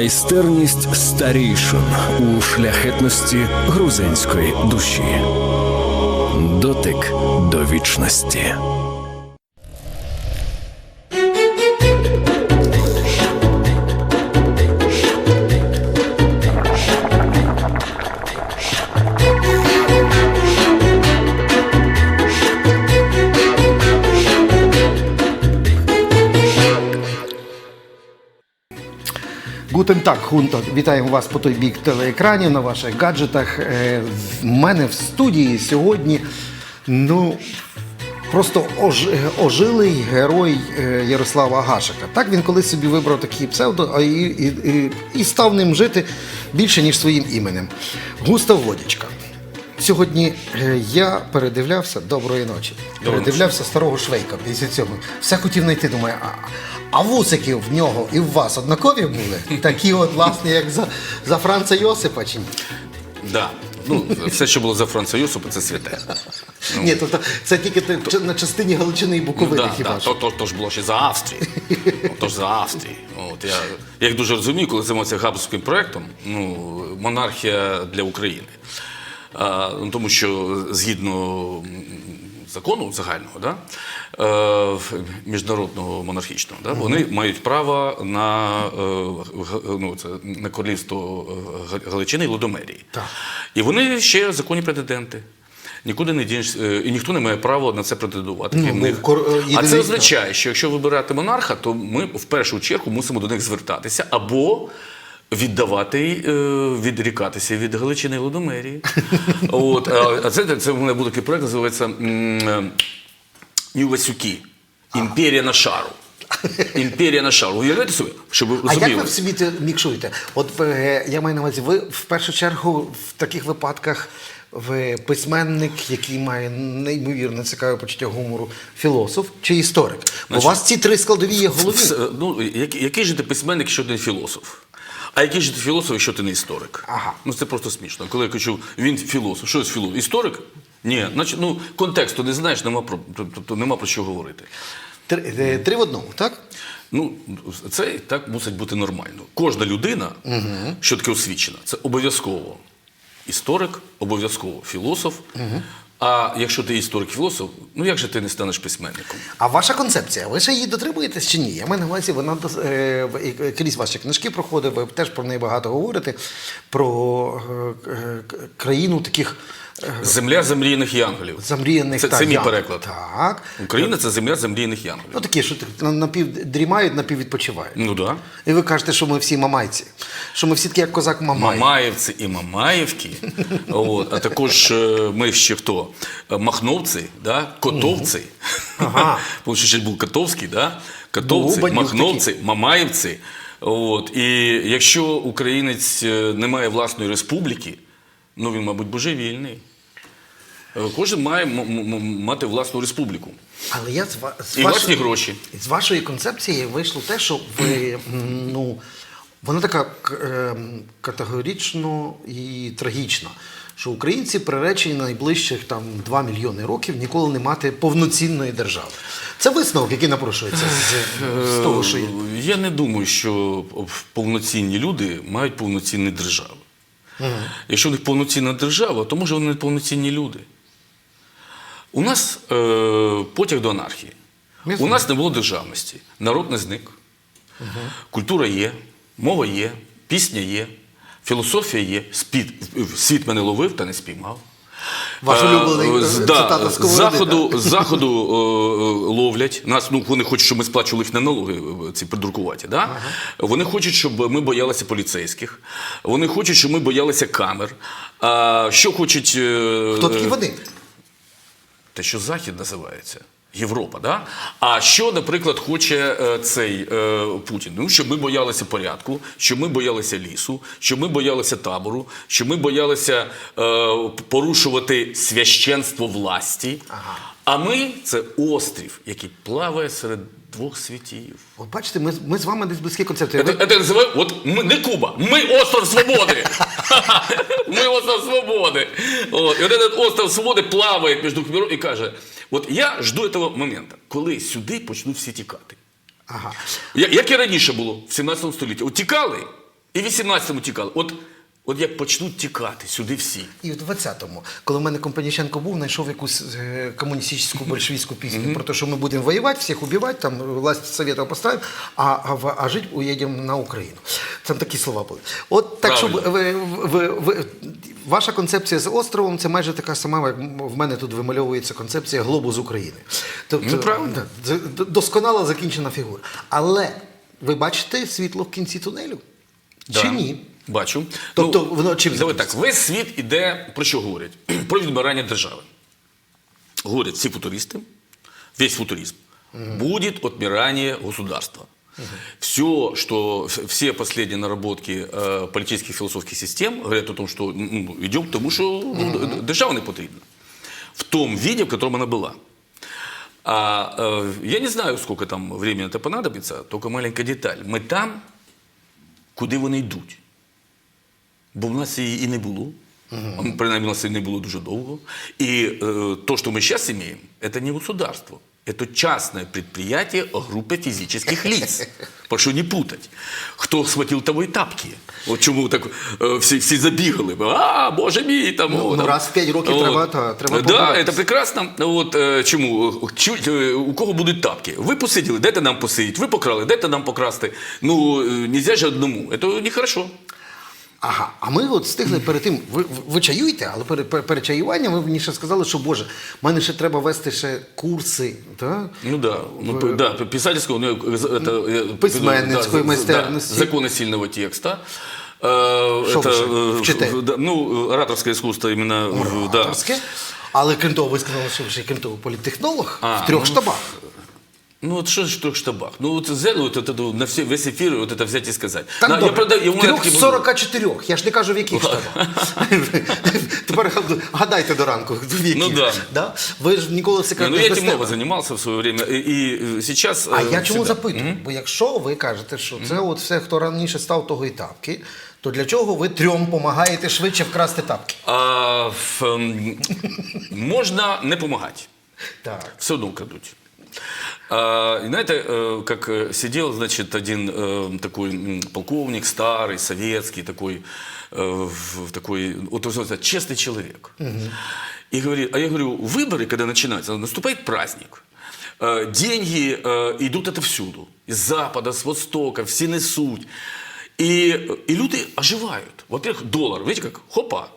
Майстерність старійшин у шляхетності грузинської душі. Дотик до вічності. Гутен так, Хунто. Вітаємо вас по той бік телеекранів на ваших гаджетах. Е, В мене в студії сьогодні ну просто ож, ожилий герой е, Ярослава Гашика. Так він колись собі вибрав такий псевдо, і, і, і, і став ним жити більше, ніж своїм іменем. Густав Водічка. Сьогодні е, я передивлявся доброї ночі. передивлявся старого швейка після цього. Все хотів знайти, думаю, а, а вусики в нього і в вас однакові були? Такі от, власне, як за, за Франца Йосипа чи ні? Да. Ну, все, що було за Франца Юсупа, це святе. Ні, тобто це тільки те- на частині Галичини і Ну, Буковини да, хіба да, що. то, то, то ж було ще за Австрії. Ну, то ж за Австрії. От, я, я їх дуже розумію, коли займався габсburзьким проєктом, ну, монархія для України. Ну, тому що згідно закону загального, да, е, міжнародного монархічного, да, вони мають право на, е, ну, це, на королівство е, Галичини і Лодомерії. Так. І вони ще законні претенденти. Нікуди не дінеш, і ніхто не має права на це претендувати. Ну, ну, кор- А це означає, що якщо вибирати монарха, то ми в першу чергу мусимо до них звертатися або віддавати, е, відрікатися від Галичини і Лодомерії. От, а це, це в мене був такий проект, називається м, е, Імперія на шару. Імперія на шару. Уявляєте собі, щоб ви А як ви в собі мікшуєте? От е, я маю на увазі, ви в першу чергу в таких випадках ви письменник, який має неймовірно цікаве почуття гумору, філософ чи історик? Бо у вас ці три складові є голові. Ну, який, який же ти письменник, ти не філософ? А який же ти філософ, якщо ти не історик? Ага. Ну це просто смішно. Коли я кажу, він філософ, що ж філософ? Історик? Ні, значить, ну контексту не знаєш, нема про тобто нема про що говорити. Три, е, три в одному, так? Ну, це так мусить бути нормально. Кожна людина, що таке освічена, це обов'язково історик, обов'язково філософ. А якщо ти історик філософ, ну як же ти не станеш письменником? А ваша концепція, ви ще її дотримуєтесь чи ні? Я маю на увазі, вона е, крізь ваші книжки проходить, ви теж про неї багато говорите, про е, е, країну таких Земля замріяних янголів. замріяних Це, та, це мій переклад. Так. Україна це земля замріяних янголів. Ну такі, що так на- напів напіввідпочивають. Ну так. Да. І ви кажете, що ми всі мамайці, що ми всі такі, як козак Мамай. Мамаївці і Мамаївки, от, а також е, ми ще хто? Е, Махновці, да? Котовці. Ага. Тому що ще був Котовський, да? Котовці, Був Бандюк Махновці, Мамаївці. От. І якщо українець е, не має власної республіки, ну він, мабуть, божевільний. Е, Кожен має мати власну республіку. Але я з, ва- з, І власні гроші. з вашої концепції вийшло те, що ви ну, вона така ем, категорично і трагічна. Що українці приречені найближчих там 2 мільйони років ніколи не мати повноцінної держави. Це висновок, який напрошується з, з того, що є. Е, Я не думаю, що повноцінні люди мають повноцінні держави. Якщо в них повноцінна держава, то може вони не повноцінні люди. У нас е, потяг до анархії. У нас не було державності. Народ не зник. Культура є, мова є, пісня є, філософія є, спід, світ мене ловив та не спіймав. Ваш Е, улюблений, з- е, да, цитата з заходу, заходу е, е, ловлять нас. Ну вони хочуть, щоб ми сплачували їх на налоги ці придуркуваті. Да? Вони хочуть, щоб ми боялися поліцейських. Вони хочуть, щоб ми боялися камер. А що хочуть е, Хто такі вони? Те, що Захід називається. Європа, да? А що, наприклад, хоче е, цей е, Путін? Ну, щоб ми боялися порядку, щоб ми боялися лісу, щоб ми боялися табору, щоб ми боялися е, порушувати священство власті. А ми це острів, який плаває серед двох світів. От бачите, ми, ми з вами десь близькі концепції. Це, це називає, от ми не Куба, ми остров свободи. Ми остров свободи. От, і от этот остров свободи плаває між двох миров і каже: от я жду цього моменту, коли сюди почнуть всі тікати. Ага. Як і раніше було в 17 столітті. От тікали, І в 18-му тікали. От, от як почнуть тікати сюди всі. І в 20-му, коли в мене Компаніченко був, знайшов якусь е, комуністичну большевістську пісню про те, що ми будемо воювати, всіх убивати, там власть Совєтів поставимо, а, а, в- а жити уїдемо на Україну. Там такі слова були. От так, щоб ви, ви, ви, ваша концепція з островом це майже така сама, як в мене тут вимальовується концепція глобус України. Тобто, Ну, правильно. да, це д- досконало закінчена фігура. Але ви бачите світло в кінці тунелю? Чи ні? Бачу. Тобто воно чим Давай так, закінчиться? весь світ іде про що говорять? Про відбирання держави. Говорять всі футуристи, весь футуризм. Будет отмирание государства. Все, что, в- все последние наработки э, политических философских систем говорят о том, что ну, идем к тому, що ну, д- держава не потрібна. В том виде, в котором она была. А э, я не знаю, сколько там времени это понадобится, только маленькая деталь. Ми там, куди вони йдуть. Бо в нас її і не було. А, Принаймні, у нас її не було дуже довго. І е, то, що ми зараз маємо, це не государство. Это частное предприятие группы физических лиц. Прошу не путать. Хто схватив того і тапки? От чому так е, всі, всі забігали? А, боже мій, там. Ну, о, ну, там. раз в п'ять років От. треба, та, треба Да, це прекрасно. От е, чому? Чуть, е, у кого будуть тапки? Ви посиділи, дайте нам посидіти, ви покрали, дайте нам покрасти. Ну, е, нельзя ж одному. Це нехорошо. Ага, а ми от встигли перед тим, ви, ви чаюєте, але перед, перед, перед чаюванням ви мені ще сказали, що Боже, мене ще треба вести ще курси, так? Ну да, ну, п- да, п- писательского, ну, э, это, э, Письменницької да, майстерності. Да, законы сильного текста. Э, Що ви ще э, вчите? в- да, ну, ораторское искусство именно, в- да. Ораторське. Але крім того, ви сказали, що ви ще крім того політтехнолог А, в трьох ну, штабах. Ну, вот что ж в трех штабах? Ну, вот взяли вот это, на все, весь эфир вот это взять и сказать. Так, На- я добре, правда, я у меня трьох такие з были- 44. Я ж не кажу, в яких штабах. Тепер гадайте до ранку, в яких. Ну, да. Ви ж ніколи Не, секрет ну, не я этим здасте. много занимался в свое время. И, и э, сейчас... А э, я чому всегда. запитую? Бо якщо ви кажете, що це от все, хто раніше став того і тапки, то для чого ви трьом допомагаєте швидше вкрасти тапки? А, в, ем, можна не допомагати. Так. Все одно крадуть. А, и знаете, э, как э, сидел, значит, один э, такой м, полковник, старый, советский, такой, э, в- в такой, вот он называется, честный человек. И говорит, а я говорю, выборы, когда начинаются, наступает праздник. Э, Деньги э, идут отовсюду. Из запада, с востока, все несут. И, и люди оживают. Во-первых, доллар, видите как? Хопа.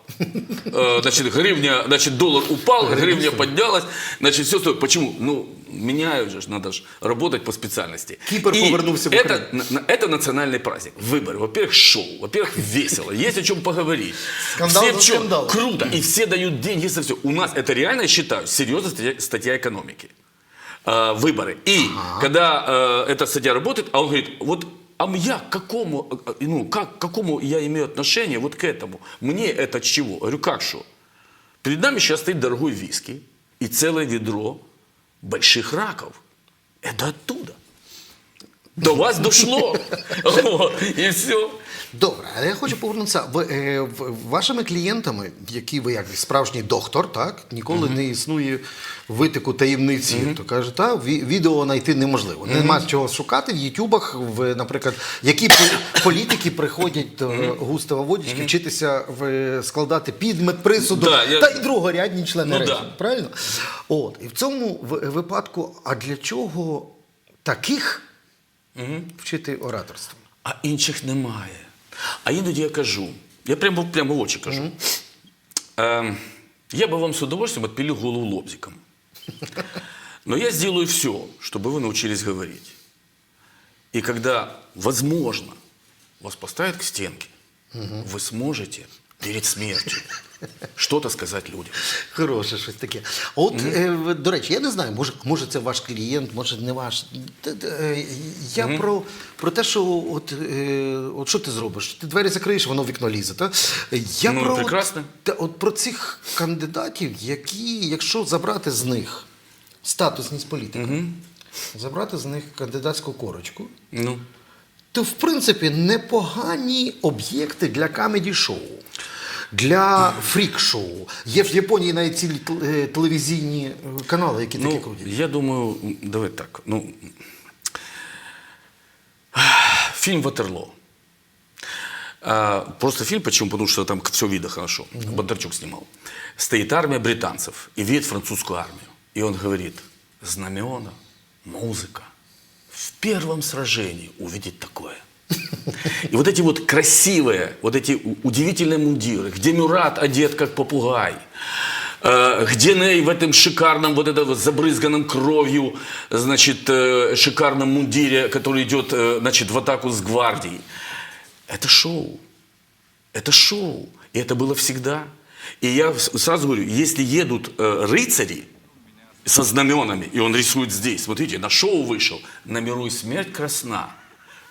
Э, Значит, гривня, значит, доллар упал, гривня поднялась. Значит, все стоит. Почему? Ну, меняют же, надо же работать по специальности. Кипр И повернулся в это, это национальный праздник. Выборы. Во-первых, шоу. Во-первых, весело. Есть о чем поговорить. Скандал все в чем? скандалом. Круто. И все дают деньги за все. У нас это реально, я считаю, серьезная статья, статья экономики. Э, выборы. И когда э, эта статья работает, а он говорит, вот а я к какому, э, ну, как, к какому я имею отношение вот к этому? Мне это с чего? Я говорю, как что? Перед нами сейчас стоит дорогой виски и целое ведро больших раков. Это оттуда. До вас дошло. И все. Добре, але я хочу повернутися. Ви, е, в- вашими клієнтами, які ви як справжній доктор, так ніколи не існує витику таємниці. То каже, та ві- відео знайти неможливо. Нема чого шукати в Ютубах. В, наприклад, які по- політики приходять до Густава Водічки вчитися в, складати підмет присуду Да, я- та й другорядні члени Ну, речі. да. Правильно? От і в цьому в- випадку, а для чого таких вчити ораторству? А інших немає. А іноді я кажу, я прямо, прямо в очі кажу. Ем, я бы вам с удовольствием отпилил голову лобзиком. Но я сделаю все, чтобы вы научились говорить. И когда, возможно, вас поставят к стенке, вы сможете перед смертью что-то сказать людям. Хороше щось таке. От, е, до речі, я не знаю, може, може це ваш клієнт, може не ваш. Е, Я про, про те, що от, е, от що ти зробиш? Ти двері закриєш, воно в вікно лізе. Та? Я Ну, про, прекрасно. Та, от про цих кандидатів, які, якщо забрати з них статусність політика, забрати з них кандидатську корочку, Ну, то в принципі непогані об'єкти для камеді-шоу. Для фрік-шоу. Є в Японії навіть цілі е, телевізійні е, канали, які такі ну крутять. я думаю, давай так. Ну, фильм «Ватерло». А, просто фильм, почему? Потому что там все видно хорошо. Бондарчук снимал. Стоит армия британцев и видит французскую армию. И он говорит, знамена, музыка. В первом сражении увидеть такое. И вот эти вот красивые, вот эти удивительные мундиры, где Мюрат одет как попугай, э, где Ней в этом шикарном, вот этом вот забрызганном кровью, значит, э, шикарном мундире, который идет, э, значит, в атаку с гвардией. Это шоу. Это шоу. И это было всегда. И я сразу говорю, если едут рыцари со знаменами, и он рисует здесь, смотрите, на шоу вышел, на миру и смерть красна.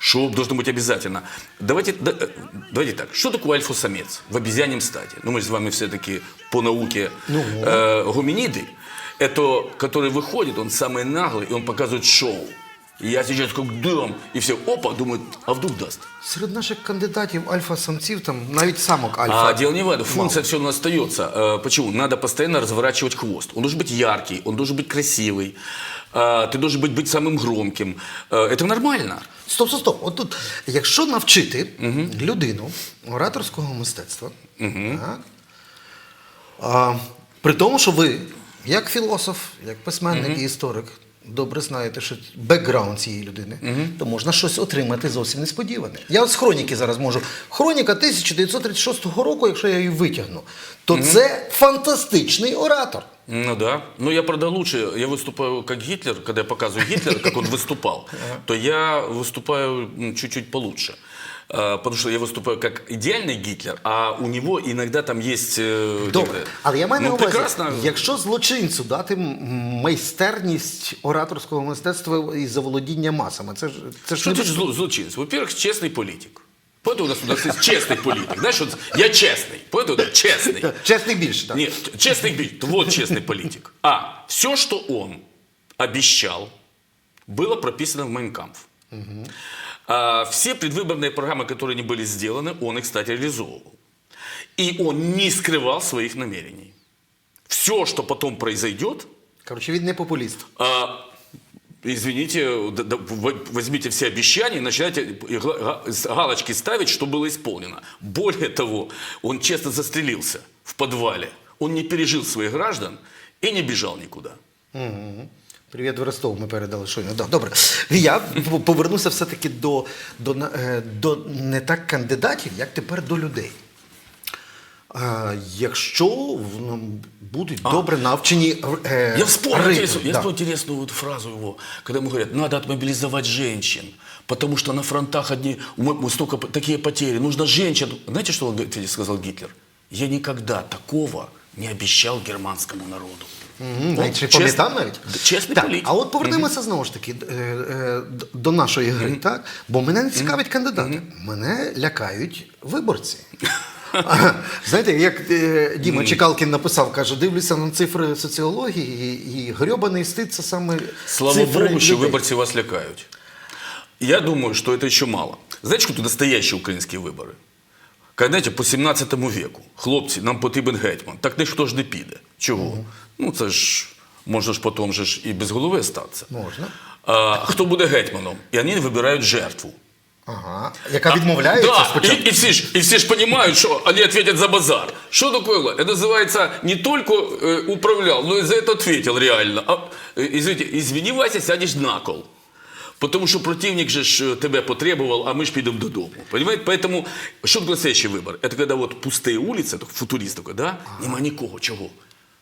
Шоу должно быть обязательно. Давайте, да, э, давайте так, что такое альфа-самец в обезьяньем стаде? Ну, мы же с вами все-таки по науке э, гоминиды. Это, который выходит, он самый наглый, и он показывает шоу. И я сейчас как дам, и все, опа, думают, а вдруг даст. Серед наших кандидатів альфа-самців, там навіть самок альфа. А дело не в этом. Функция все равно остается. Э, Почему? Надо постоянно разворачивать хвост. Он должен быть яркий, он должен быть красивый. э, Ты должен быть, быть самым громким. Э, Это нормально. Стоп, стоп, стоп. От тут, якщо навчити людину ораторського мистецтва, так, а, при тому, що ви, як філософ, як письменник і історик, добре знаєте, що бекграунд цієї людини, то можна щось отримати зовсім несподіване. Я от з хроніки зараз можу. Хроніка 1936 року, якщо я її витягну, то це фантастичний оратор. Ну да. Но я, правда, лучше, я выступаю как Гитлер, когда я показываю Гитлера, как он выступал, то я выступаю м, чуть-чуть получше. А, Потому что я выступаю как идеальный Гитлер, а у него иногда там есть... э, Добре, где-то- але я маю на ну, увазі, прекрасно. якщо злочинцю дати м- майстерність ораторського мистецтва і заволодіння масами, це ж це ж Что не значит зло- злочинец? Во-первых, честный политик. Поэтому у нас у нас есть честный политик. Знаешь, вот я честный, поэтому да, честный. чесний більше, так? Нет, честный политик. Вот честный политик. А, все, что он обещал, было прописано в Майнкамп. А, все предвыборные программы, которые не были сделаны, он их, кстати, реализовывал. И он не скрывал своих намерений. Все, что потом произойдет, Коротше, він не популіст. а, извините, возьмите все обещания и начинайте с- галочки ставить, что было исполнено. Более того, он честно застрелился в подвале. Он не пережил своих граждан и не бежал никуда. Привіт, в Ростов ми передали щойно. Да, добре. Я повернуся все-таки до, до, е, до не так кандидатів, як тепер до людей. А, якщо ну, будуть добре навчені е, Я вспомнил, интересную, я да. вспомнил интересную вот фразу его, когда ему говорят, надо отмобилизовать женщин, потому что на фронтах одни, столько такие потери, нужно женщин. Знаете, что он сказал Гитлер? Я никогда такого не обещал германскому народу. Мгм, навіть ще чест- пам'ятав навіть? чесний так, політик. А от повернемося знову ж таки е, е, д- до нашої гри, так? Бо мене не цікавить кандидати. Мене лякають виборці. А, Знаєте, як е, Діма Чекалкін написав, каже, дивлюся на цифри соціології, і, і грьобаний стид це саме Слава цифри Богу, що людей. виборці вас лякають. Я думаю, что это еще мало. Знаете, что это настоящие украинские выборы? Когда, знаєте, по 17 веку, хлопці, нам потрібен гетьман. Так ніхто ж не піде. Чого? Ну, це ж, можна ж потім же ж і без голови статися. Можна. А, хто буде гетьманом? І вони вибирають жертву. Ага. Яка відмовляється Да, спочатку. и, и, все ж, и все ж понимают, что они ответят за базар. Что такое? власть? Это называется не только э, управлял, но и за это ответил реально. А, э, извините, извини, Вася, сядешь на кол. Потому что противник же ж э, тебя потребовал, а мы ж пойдем додому. Понимаете? Поэтому, что такое следующий выбор? Это когда вот пустые улицы, так футурист такой, да? Нема нікого. Чого?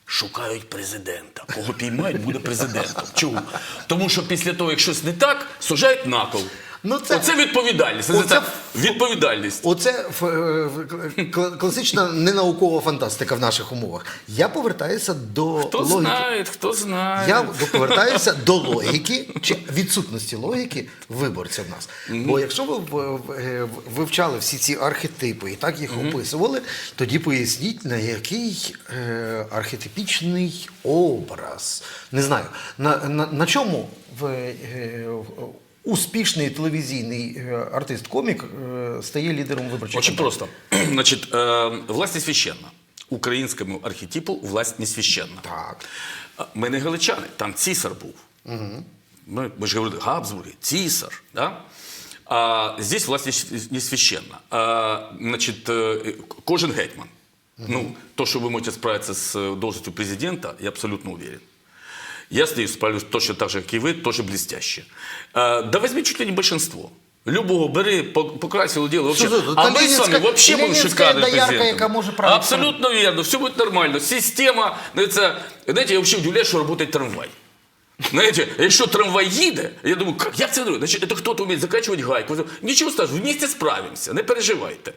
Шукають президента. Кого піймають, буде президентом. Чого? Тому що після того, як щось не так, сажають на кол. Ну, це- Оце відповідальність. Це, Оце- це відповідальність. Оце ф- е, класична ненаукова фантастика в наших умовах. Я повертаюся до Хто логіки. знає, хто знає. Я повертаюся до логіки чи відсутності логіки виборця в нас. Бо якщо ви е, вивчали всі ці архетипи і так їх описували, тоді поясніть, на який е, архетипічний образ. Не знаю, на, на, на чому в- успішний телевізійний е, артист-комік е, стає лідером виборчої Очень кампанії? просто. Значит, э, власть не священна. Українському архетипу власть не священна. Так. А Ми не галичани, там цісар був. Ми, ми ж говорили Габсбурги, цісар. Да? А, здесь власть не с- не священна. А, значит, э, кожен гетьман. Ну, то, что вы можете справиться с э, должностью президента, я абсолютно уверен. Я с ней справлюсь точно так же, как и вы, тоже блестяще. А, да возьми чуть ли не большинство. Любого бери, по- покрасил дело. Вообще. Что за- а это мы с вами ленинская- вообще будем ленинская шикарным доярка, президентом. яка може правити. Абсолютно верно, все будет нормально. Система, знаете, знаете, я вообще удивляюсь, что работает трамвай. Знаете, якщо трамвай їде, я думаю, как, як це робити? Значить, це хтось вміє закачувати гайку. Нічого страшного, вместе справимося, не переживайте.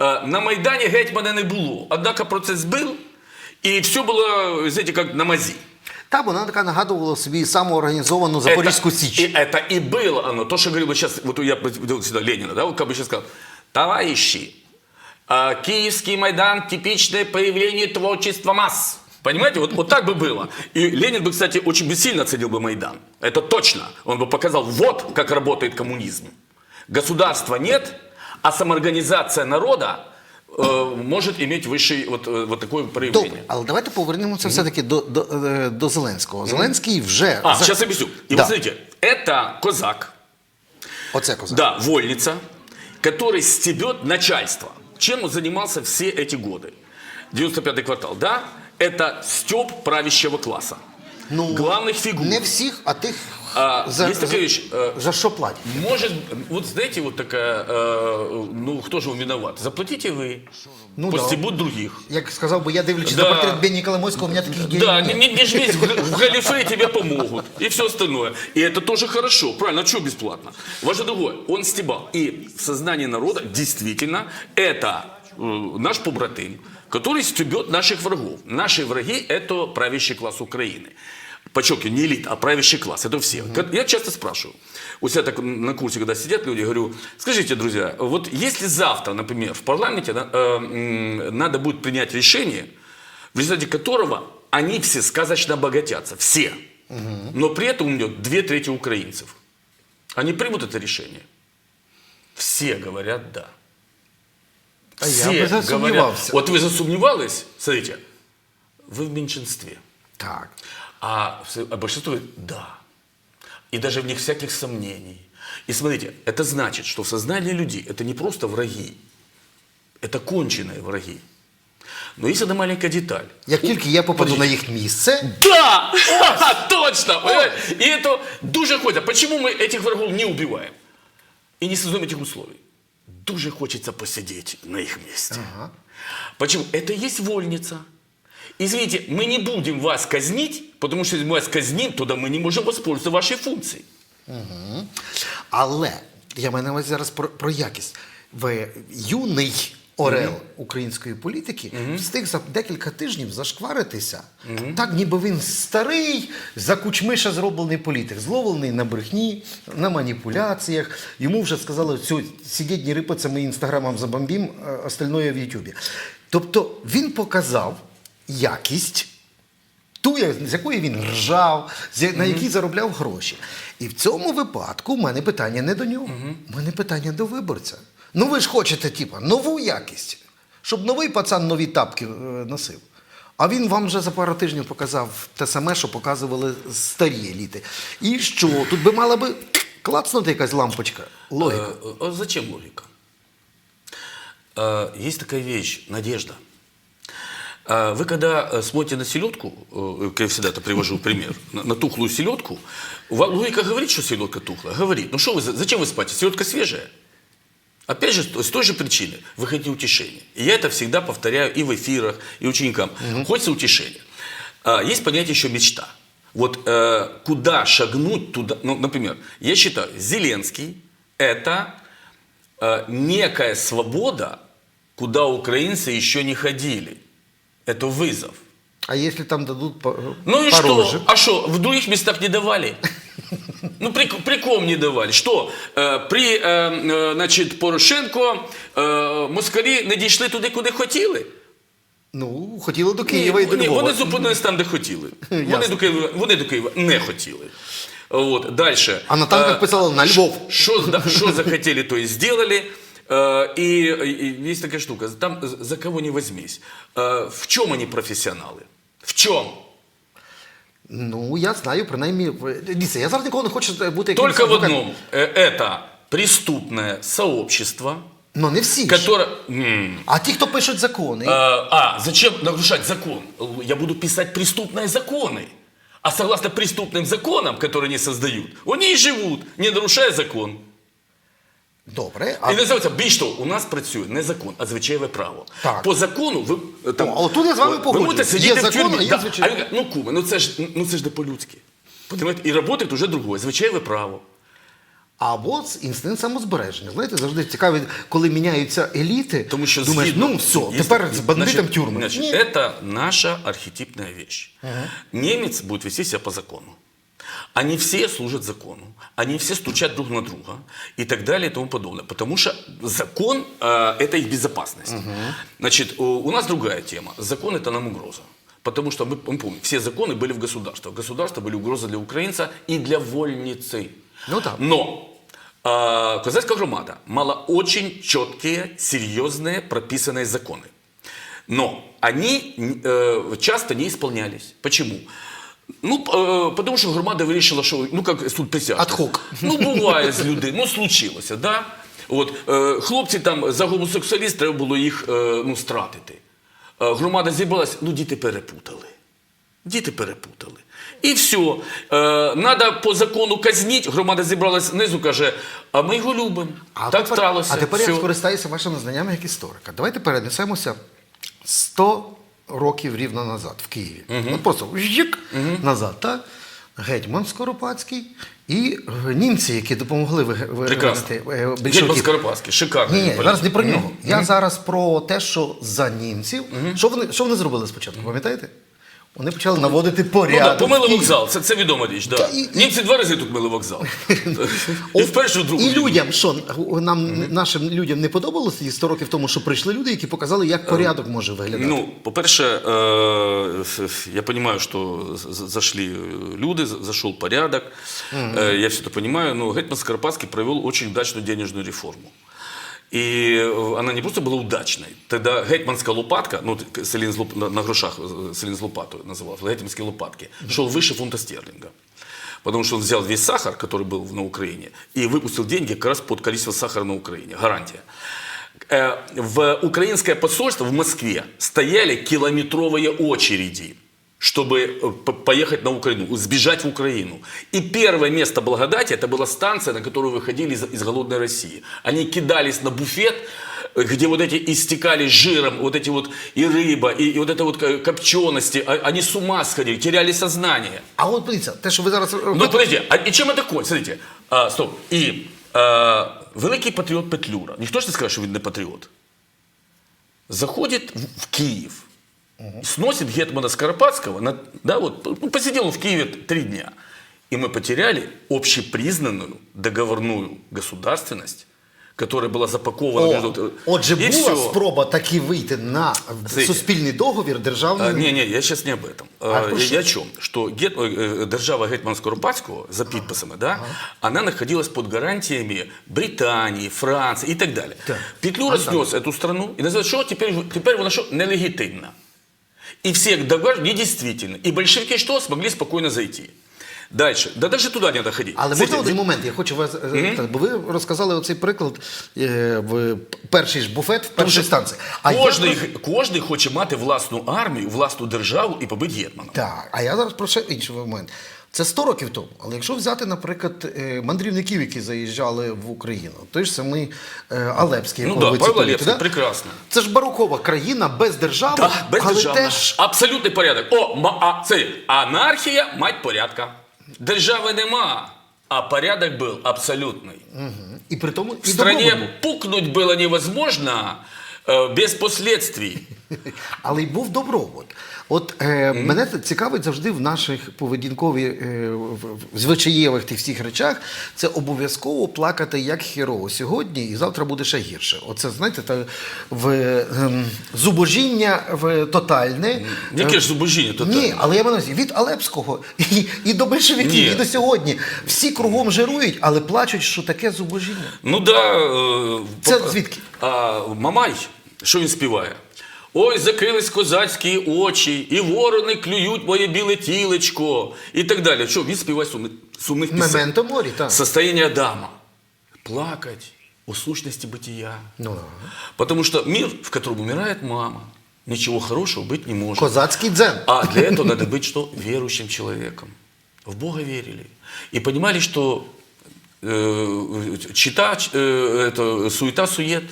Е, На Майдані гетьмана не було, однако процес був, і все було, знаєте, як на мазі. Та вона така нагадувала собі самоорганізовану Запорізьку Это- Січ. И это и было оно. То, что говорил сейчас, вот я привел сюда Ленина, да, вот как бы сейчас сказал, товарищи, а, Киевский Майдан – типичное появление творчества масс. Понимаете, вот, вот так бы было. И Ленин бы, кстати, очень бы сильно оценил бы Майдан. Это точно. Он бы показал, вот как работает коммунизм. Государства нет, а самоорганизация народа э, может иметь высший вот, э, вот такое проявление. Добре, але давайте повернемося все-таки до, до, е, до Зеленського. Зеленський вже А, за- сейчас объясню. И Да. вот смотрите, это Козак, Оце козак. Да, вольница, который стебет начальство. Чем он занимался все эти годы? 95-й квартал, да? Это стеб правящего класса. Ну, Главных фигур. Не всіх, а тих, А, за, есть такая вещь, э, за що платять. Может, вот знаете, вот такая, э, ну кто же виноват? Заплатите вы, Ну постебут других. Як сказав би, я дивлячись Да. на портрет Бенні Коломойського, у мене таких денег Да, нет. не, не, не жмись в г- в галифе, тебе помогут. И все остальное. И это тоже хорошо. Правильно, а что бесплатно? Важно другое. Он стебал. И в сознании народа действительно это э, наш побратим, который стебет наших врагов. Наши враги – это правящий класс Украины. Подчеркиваю, не элита, а правящий класс. Это все. Ка- Я часто спрашиваю. У себя так на курсе, когда сидят люди, говорю, скажите, друзья, вот если завтра, например, в парламенте э, надо будет принять решение, в результате которого они все сказочно обогатятся. Все. Но при этом умрет две трети украинцев. Они примут это решение? Все говорят «да». А я Все би говорят. Вот вы засомневались, смотрите, вы в меньшинстве. Так. А, все- а большинство говорит «да». И даже в них всяких сомнений. И смотрите, это значит, что в сознании людей это не просто враги, это конченые враги. Но есть одна маленькая деталь. Як тільки я попаду Подождите. на їх місце, Да! Точно! понимаете? И это дуже хочется. Почему мы этих врагов не убиваем? И не создаем этих условий? Дуже хочется посидеть на их месте. Почему? Это и есть вольница. Извините, мы не будем вас казнить, если мы вас казним, тогда мы не можем воспользоваться вашей функцией. але я маю на увазі зараз про, про якість. Ви юний орел української політики встиг за декілька тижнів зашкваритися. Так, ніби він старий, за кучмиша зроблений політик, зловлений на брехні, на маніпуляціях. Йому вже сказали, все, сидіть, не рипаться, ми інстаграмом забомбім, а остальное в Ютубі. Тобто він показав якість ту, з якої він ржав, на якій заробляв гроші. І в цьому випадку в мене питання не до нього. У мене питання до виборця. Ну ви ж хочете, типа, нову якість, щоб новий пацан нові тапки е, носив. А він вам вже за пару тижнів показав те саме, що показували старі еліти. І що? Тут би мала би клацнути якась лампочка. Логіка. Э, а зачем логика? Э, Есть такая вещь – надежда. А Вы когда э, смотрите на селедку, э, как я всегда это привожу пример, на, на тухлую селедку, у вас логика говорит, что селедка тухлая? Говорит. Ну что вы, за- зачем вы спать? Селедка свежая. Опять же, с той же причины вы хотите утешения. И я это всегда повторяю и в эфирах, и ученикам. Хочется утешения. А, есть понятие еще мечта. Вот э, куда шагнуть туда, ну, например, я считаю, Зеленский это э, некая свобода, куда украинцы еще не ходили. Это вызов. А якщо там дадуть по, Ну и порожек? что? А что, в других местах не давали? Ну, при, при ком не давали? Що, е, при е, е, значить, Порошенко е, москалі не дійшли туди, куди хотіли? Ну, хотіли до Києва і до ні, Львова. вони зупинились там, де хотіли. Вони Ясно. до, Києва, вони до Києва не хотіли. От, дальше. А на танках Е, писали «На Львов». Что, да, что захотели, то и сделали. Э, И, и есть такая штука, там за- за кого не возьмись. Э, В чем они профессионалы? В чем? Ну, я знаю, принаймні. в- Дивіться, я зараз ніколи не хочу бути якимось Только в адвокатом. одном. Э, Это преступное сообщество, Ну не всі. ж. которое... М, А ті, хто пишуть закони, А, а, зачем нарушать закон? Я буду писать преступные законы. А согласно преступным законам, которые они создают, они и живут, не нарушая закон. Добре. А І називається, більш того, у нас працює не закон, а звичайне право. Так. По закону ви е, там. О, а отут я з вами ви погоджуюсь. сидіти Є в закон, тюрмі. а є Да. А він каже, ну куме, ну це ж ну це ж не по-людськи. Понимаєте? І працює вже другое, звичайне право. Або з інстинкт самозбереження. Знаєте, завжди цікаво, коли міняються еліти. Тому що думаєш, згідно- ну все, Есть- тепер з бандитом значит, тюрми. Значит, Ні. это наша архетипная вещь. Немец будет вести себя по закону. Они все служат закону, они все стучат друг на друга и так далее и тому подобное. Потому что закон э, это их безопасность. Значит, у, нас другая тема. Закон это нам угроза. Потому что мы, мы помним, все законы были в государстве. Государства были угроза для украинца и для вольницы. Ну так. Но э, Козацкая громада мала очень четкие, серьезные прописанные законы. Но они э, часто не исполнялись. Почему? Ну, э, потому що громада вирішила, що ну як суд присяжних. Hoc. Ну, буває з людей, ну случилося, да? От, е, хлопці там за гомосексуаліст треба було їх е, ну, стратити. Е, громада зібралась, ну діти перепутали. Діти перепутали. І все. Е, надо по закону казніть. Громада зібралась знизу, каже, а ми його любимо. А так тепер, сталося. А тепер я скористаюся вашими знаннями як історика. Давайте перенесемося 100 років рівно назад в Києві. Ну, просто жик назад. Та? Гетьман Скоропадський і німці, які допомогли ви- Прекрасно. е, Гетьман. Скоропадський, шикарний. Ні, зараз не про нього. Я зараз про те, що за німців. Що, вони, що вони зробили спочатку, пам'ятаєте? Вони почали наводити Ну, порядок. так, помили в Києві. вокзал, це, це відома річ. Да. Та і- і- Німці два рази тут мили вокзал. І в першу, і в другу. І війну. людям, що нам нашим людям не подобалося ті 100 років тому, що прийшли люди, які показали, як порядок може виглядати. Ну, по-перше, э, ф- ф- я понимаю, что з- з- зашли люди, з- зашел порядок. Э, Я все это понимаю, но Гетман Скоропадский провел очень удачную денежную реформу. И э, она не просто была удачной. Тогда гетьманская лопатка, ну, т- селін з лоп- на, на грошах э, селін з лопатою назывался, гетьманские лопатки, шел выше фунта стерлинга. Потому что он взял весь сахар, который был на Украине, и выпустил деньги как раз под количество сахара на Украине. Гарантия. Э, В украинское посольство в Москве стояли километровые очереди, чтобы э, по- поехать на Украину, сбежать в Украину. И первое место благодати, это была станция, на которую выходили из, из голодной России. Они кидались на буфет, э, где вот эти истекали жиром, вот эти вот и рыба, и, и вот это вот ко- копчености. А- Они с ума сходили, теряли сознание. А от подивіться, те, що ви зараз Ну, робите, подожди, а и чем это кончится? Смотрите, а, стоп. І а, великий патріот Петлюра, ніхто ж не скаже, що він не патріот. Заходить в, в Київ, сносит Гетмана Скоропадского, на, да, вот, ну, посидел он в Киеве три дня. И мы потеряли общепризнанную договорную государственность, которая была запакована О, между... отже, И була всё. спроба таки вийти на Смотрите. суспільний договір державний. А, не, не, я сейчас не об этом. А А, про я, що? я о чем? Что Гет, э, э, держава Гетмана Скоропадського за підписами, да, она находилась под гарантиями Британии, Франции и так далее. Так. Петлюра снес эту страну и называет, что теперь, теперь вона что? Нелегитимна. И все договор недействительны. И большевики что? Смогли спокойно зайти. Дальше. Да даже туда не надо ходить. Але можна один момент, я хочу вас так, бо ви розказали оцей приклад е, в перший ж буфет в першій станції. А Кожний, я... кожний хоче мати власну армію, власну державу і побити гетмана. Так, а я зараз про ще інший момент. Це 100 років тому. Але якщо взяти, наприклад, е, мандрівників, які заїжджали в Україну, той ж самий е, Алепський, Ну да, Павло цитуєте, Алєпський, да? прекрасно. Це ж барокова країна без держави, Да, без але державна. теж Абсолютний порядок. О, ма, а, це анархія, мать порядка. Держави нема, а порядок був абсолютний. і при тому В стране пукнуть было невозможно э, без последствий. Але й був добробут. От е, мене це цікавить завжди в наших поведінкові е, в- в- звичаєвих тих всіх речах. Це обов'язково плакати як хірово сьогодні, і завтра буде ще гірше. Оце знаєте, та в ем, зубожіння в тотальне. Яке ж зубожіння тут? Ні, але я на від Алепського і, і до большевиків, Ні. і до сьогодні. Всі кругом жирують, але плачуть, що таке зубожіння. Ну да. е, Це поп- звідки? А, Мамай, що він співає? Ой, закрились козацькі очі, і ворони клюють моє біле тілечко, і так далі. Що він співає сумних, сумних пісень. Мементо морі, так. Состояние Адама. плакать о сущности бытия. Ну, Потому что мир, в котором умирает мама, ничего хорошего быть не может. Козацький дзен. А для этого надо быть что? Верующим человеком. В Бога верили. И понимали, что э, чита, э, это суета-сует.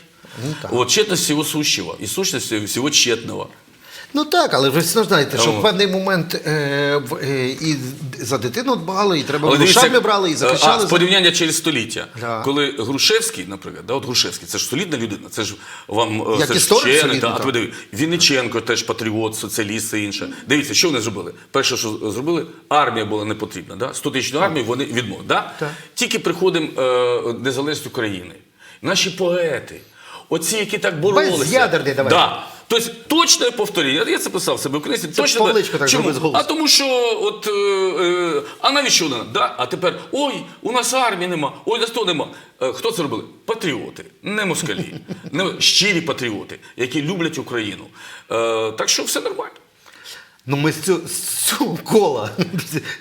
Ну, так. вот тщетность всего сущего и сущность всего тщетного. Ну так, але ви все знаєте, що в певний момент е, в- е, і за дитину дбали, і треба Але дивіться, брали, і а, захищали. з порівняння через століття. Да. Коли Грушевський, наприклад, да, от Грушевський, це ж солідна людина, це ж вам е, Як це ж історик солідний, та, так. от ви диві- Вінниченко теж патріот, соціаліст і інше. Дивіться, що вони зробили? Перше, що зробили, армія була не потрібна. Да? 100 тисячну армію вони відмовили. Да? Тільки приходимо е, незалежність України. Наші поети, оці, які так боролися. Без'ядерний, давай. Да. Тобто точне повторення. Я це писав себе в книзі. Точне Павличко так Чому? А тому що от е, е, а навіщо вона? Да? А тепер ой, у нас армії нема, ой, нас то нема. Е, хто це робили? Патріоти, не москалі, не щирі патріоти, які люблять Україну. Е, так що все нормально. Ну ми з цього з цього кола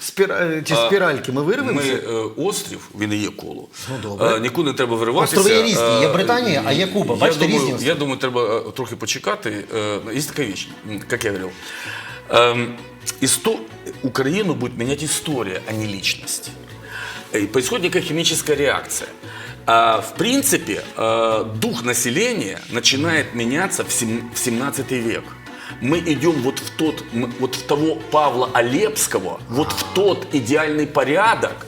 спіра... чи спіральки ми Ми е, острів, він і є коло. Ну, добре. Е, нікуди не треба вириватися. Острови є різні. Є Е, Британія, а є Куба. я Бачите, думаю, різні. Я думаю, треба е, трохи почекати. Е, Є така віч, як я говорив. Ем, исто- Украину будет менять история, а не личность. И происходит некая химическая реакция. А, в принципе, э, дух населения начинает меняться в, сем- в 17 век. Мы идем вот в тот, м- вот в того Павла Олепского, вот в тот идеальный порядок.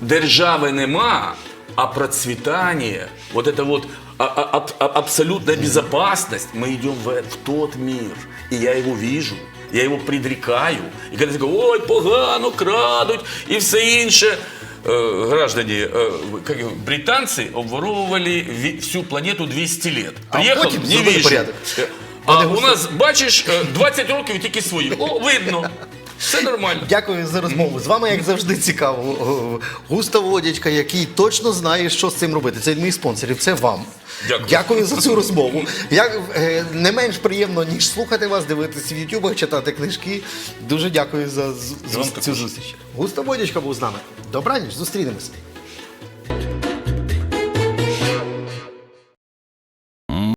Держави нема, а процветание, вот это вот а- а- аб- а- абсолютная безопасность, мы идем в, в тот мир. И я его вижу, я его предрекаю. І коли кажуть, ой, погано, крадуть і все інше. Е, граждані, е, как його, британці обворовували ві- всю планету 200 лет. А Приїхав, потім не зробили вижу. порядок. А у нас, бачиш, е, 20 років тільки свої. О, видно. Все нормально. Дякую за розмову. З вами, як завжди, цікаво. О, Густав Водячка, який точно знає, що з цим робити. Це моїх спонсорів, це вам. Дякую. за цю розмову. Як, е, не менш приємно, ніж слухати вас, дивитися в Ютубах, читати книжки. Дуже дякую за з- Вам цю зустріч. Густав Водячка був з нами. Добраніч, зустрінемося.